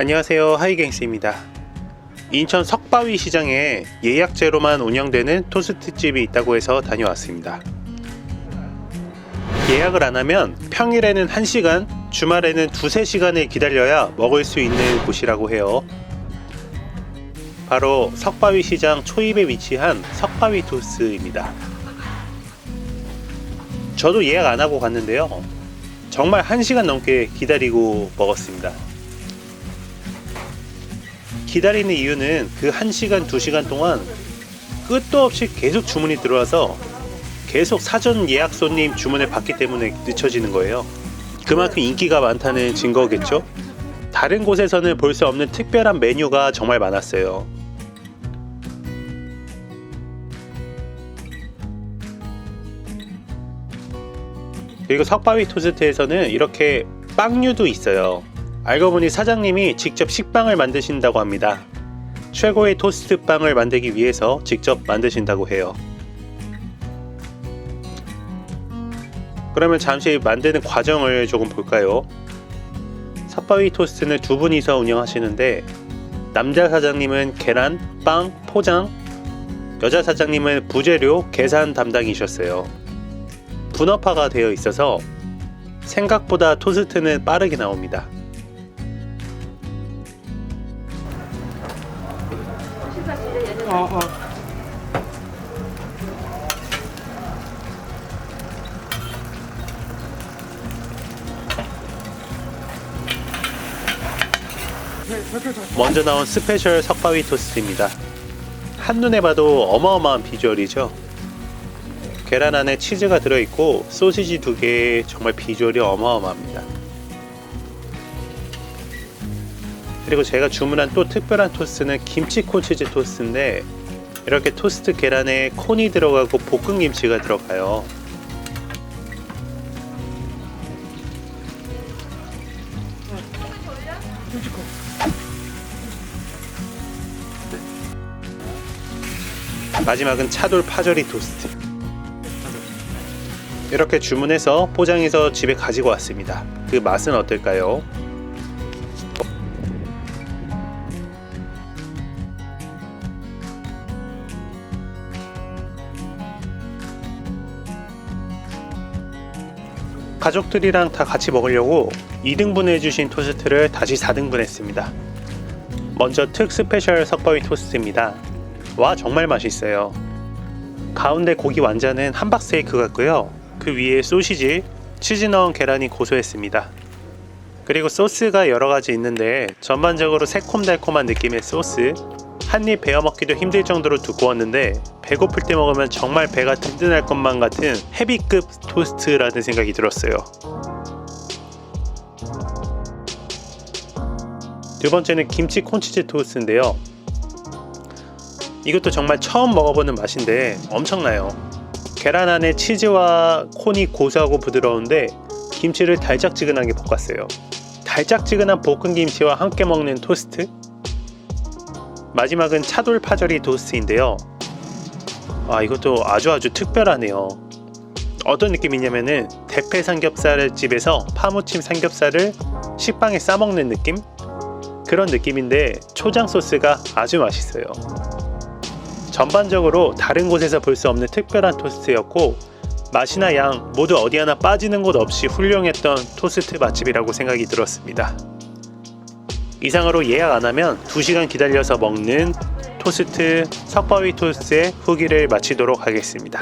안녕하세요 하이갱스입니다. 인천 석바위 시장에 예약제로만 운영되는 토스트집이 있다고 해서 다녀왔습니다. 예약을 안 하면 평일에는 1시간, 주말에는 2, 3시간을 기다려야 먹을 수 있는 곳이라고 해요. 바로 석바위 시장 초입에 위치한 석바위 토스입니다. 저도 예약 안 하고 갔는데요. 정말 1시간 넘게 기다리고 먹었습니다. 기다리는 이유는 그 1시간, 2시간 동안 끝도 없이 계속 주문이 들어와서 계속 사전 예약 손님 주문을 받기 때문에 늦춰지는 거예요. 그만큼 인기가 많다는 증거겠죠? 다른 곳에서는 볼 수 없는 특별한 메뉴가 정말 많았어요. 그리고 석바위 토스트에서는 이렇게 빵류도 있어요. 알고 보니 사장님이 직접 식빵을 만드신다고 합니다. 최고의 토스트 빵을 만들기 위해서 직접 만드신다고 해요. 그러면 잠시 만드는 과정을 조금 볼까요? 석바위 토스트는 두 분이서 운영하시는데 남자 사장님은 계란, 빵, 포장, 여자 사장님은 부재료, 계산 담당이셨어요. 분업화가 되어 있어서 생각보다 토스트는 빠르게 나옵니다. 어, 어. 먼저 나온 스페셜 석바위 토스트입니다. 한눈에 봐도 어마어마한 비주얼이죠. 계란 안에 치즈가 들어있고 소시지 두 개에 정말 비주얼이 어마어마합니다. 그리고 제가 주문한 또 특별한 토스트는 김치 콘 치즈 토스트인데 이렇게 토스트 계란에 콘이 들어가고 볶은 김치가 들어가요. 마지막은 차돌 파절이 토스트. 이렇게 주문해서 포장해서 집에 가지고 왔습니다. 그 맛은 어떨까요? 가족들이랑 다 같이 먹으려고 2등분 해주신 토스트를 다시 4등분 했습니다. 먼저 특 스페셜 석바위 토스트입니다. 와 정말 맛있어요. 가운데 고기 완자는 함박 스테이크 같고요. 그 위에 소시지, 치즈 넣은 계란이 고소했습니다. 그리고 소스가 여러 가지 있는데 전반적으로 새콤달콤한 느낌의 소스. 한입 베어 먹기도 힘들 정도로 두꺼웠는데 배고플 때 먹으면 정말 배가 든든할 것만 같은 헤비급 토스트라는 생각이 들었어요. 두 번째는 김치 콘치즈 토스트인데요. 이것도 정말 처음 먹어보는 맛인데 엄청나요. 계란 안에 치즈와 콘이 고소하고 부드러운데 김치를 달짝지근하게 볶았어요. 달짝지근한 볶은 김치와 함께 먹는 토스트. 마지막은 차돌 파절이 토스트인데요. 아 이것도 아주 아주 특별하네요. 어떤 느낌이냐면은 대패 삼겹살 집에서 파무침 삼겹살을 식빵에 싸먹는 느낌? 그런 느낌인데 초장 소스가 아주 맛있어요. 전반적으로 다른 곳에서 볼 수 없는 특별한 토스트였고 맛이나 양 모두 어디 하나 빠지는 곳 없이 훌륭했던 토스트 맛집이라고 생각이 들었습니다. 이상으로 예약 안 하면 2시간 기다려서 먹는 토스트 석바위 토스트의 후기를 마치도록 하겠습니다.